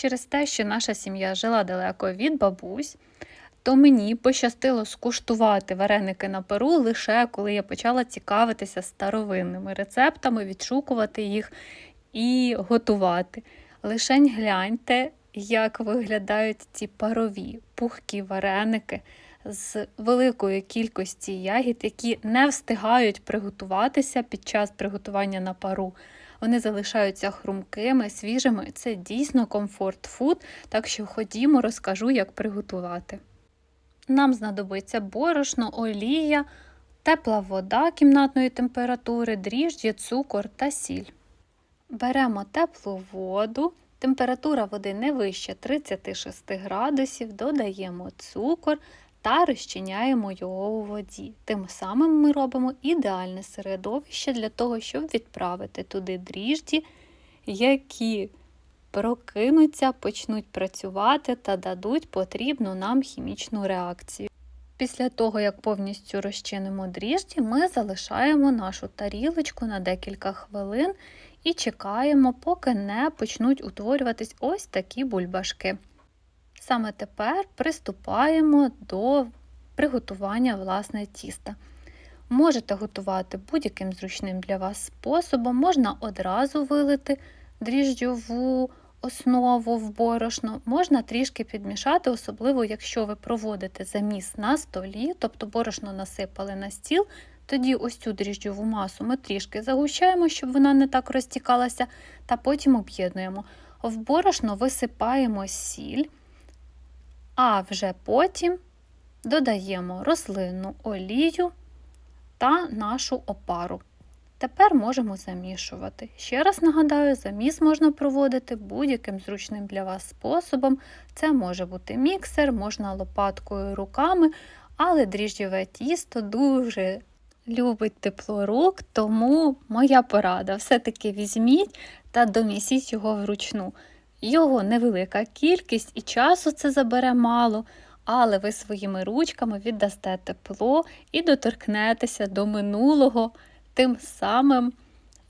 через те, що наша сім'я жила далеко від бабусь, то мені пощастило скуштувати вареники на перу лише коли я почала цікавитися старовинними рецептами, відшукувати їх і готувати. Лишень гляньте, як виглядають ці парові пухкі вареники з великої кількості ягід, які не встигають приготуватися під час приготування на пару. Вони залишаються хрумкими, свіжими. Це дійсно комфорт-фуд, так що ходімо, розкажу, як приготувати. Нам знадобиться борошно, олія, тепла вода кімнатної температури, дріжджі, цукор та сіль. Беремо теплу воду, температура води не вище 36 градусів, додаємо цукор та розчиняємо його у воді. Тим самим ми робимо ідеальне середовище для того, щоб відправити туди дріжджі, які прокинуться, почнуть працювати та дадуть потрібну нам хімічну реакцію. Після того, як повністю розчинимо дріжджі, ми залишаємо нашу тарілочку на декілька хвилин і чекаємо, поки не почнуть утворюватись ось такі бульбашки. Саме тепер приступаємо до приготування власне тіста. Можете готувати будь-яким зручним для вас способом, можна одразу вилити дріжджову основу в борошно, можна трішки підмішати, особливо якщо ви проводите заміс на столі, тобто борошно насипали на стіл, тоді ось цю дріжджову масу ми трішки загущаємо, щоб вона не так розтікалася, та потім об'єднуємо. В борошно висипаємо сіль, а вже потім додаємо рослинну олію та нашу опару. Тепер можемо замішувати. Ще раз нагадаю, заміс можна проводити будь-яким зручним для вас способом. Це може бути міксер, можна лопаткою руками, але дріжджове тісто дуже любить тепло рук, тому моя порада все-таки візьміть та домісіть його вручну. Його невелика кількість і часу це забере мало, але ви своїми ручками віддасте тепло і доторкнетеся до минулого, тим самим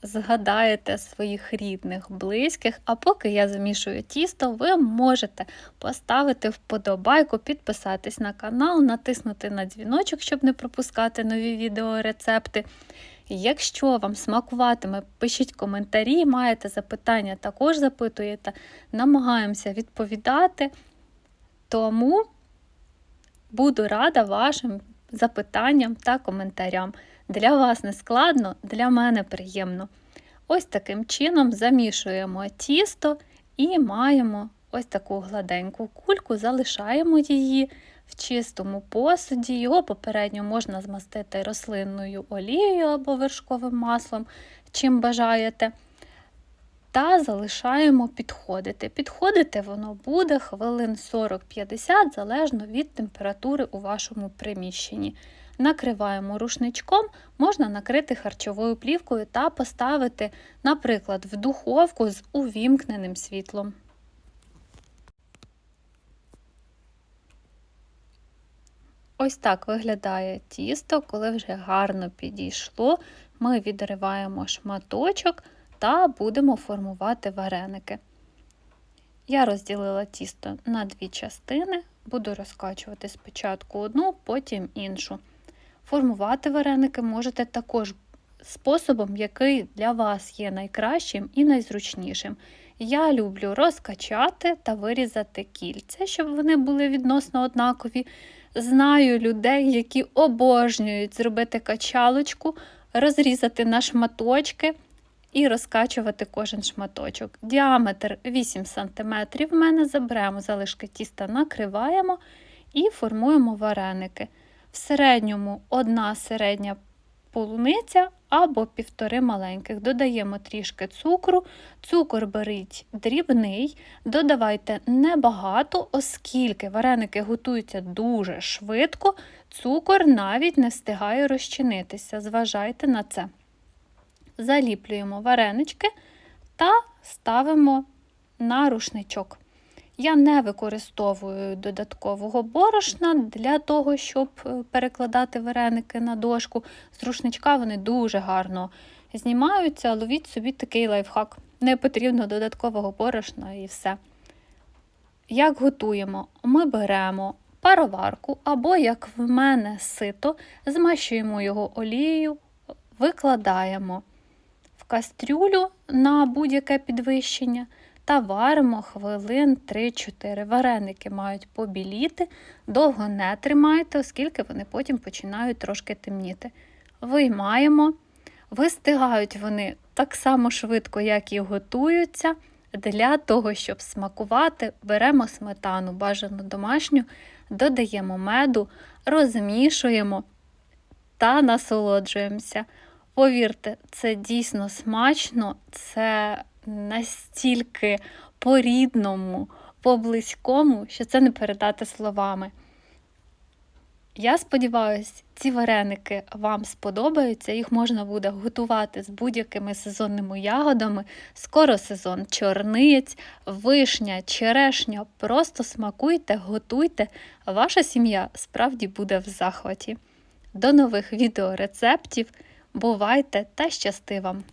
згадаєте своїх рідних, близьких. А поки я замішую тісто, ви можете поставити вподобайку, підписатись на канал, натиснути на дзвіночок, щоб не пропускати нові відеорецепти. Якщо вам смакуватиме, пишіть коментарі, маєте запитання, також запитуєте, намагаємося відповідати. Тому буду рада вашим запитанням та коментарям. Для вас не складно, для мене приємно. Ось таким чином замішуємо тісто і маємо ось таку гладеньку кульку, залишаємо її в чистому посуді. Його попередньо можна змастити рослинною олією або вершковим маслом, чим бажаєте. Та залишаємо підходити. Підходити воно буде хвилин 40-50, залежно від температури у вашому приміщенні. Накриваємо рушничком, можна накрити харчовою плівкою та поставити, наприклад, в духовку з увімкненим світлом. Ось так виглядає тісто, коли вже гарно підійшло, ми відриваємо шматочок та будемо формувати вареники. Я розділила тісто на дві частини, буду розкачувати спочатку одну, потім іншу. Формувати вареники можете також способом, який для вас є найкращим і найзручнішим. Я люблю розкачати та вирізати кільця, щоб вони були відносно однакові. Знаю людей, які обожнюють зробити качалочку, розрізати на шматочки і розкачувати кожен шматочок. Діаметр 8 см в мене заберемо залишки тіста, накриваємо і формуємо вареники. В середньому одна середня полуниця або півтори маленьких. Додаємо трішки цукру, цукор беріть дрібний, додавайте небагато, оскільки вареники готуються дуже швидко, цукор навіть не встигає розчинитися. Зважайте на це. Заліплюємо варенички та ставимо на рушничок. Я не використовую додаткового борошна для того, щоб перекладати вареники на дошку. З рушничка вони дуже гарно знімаються, ловіть собі такий лайфхак. Не потрібно додаткового борошна і все. як готуємо? Ми беремо пароварку або, як в мене, сито, змащуємо його олією, викладаємо в кастрюлю на будь-яке підвищення та варимо хвилин 3-4. Вареники мають побіліти, довго не тримайте, оскільки вони потім починають трошки темніти. Виймаємо, вистигають вони так само швидко, як і готуються. Для того, щоб смакувати, беремо сметану, бажану домашню, додаємо меду, розмішуємо та насолоджуємося. Повірте, це дійсно смачно, це настільки по-рідному, по-близькому, що це не передати словами. Я сподіваюся, ці вареники вам сподобаються. Їх можна буде готувати з будь-якими сезонними ягодами. Скоро сезон чорниць, вишня, черешня. Просто смакуйте, готуйте. Ваша сім'я справді буде в захваті. До нових відеорецептів. Бувайте та щасти вам!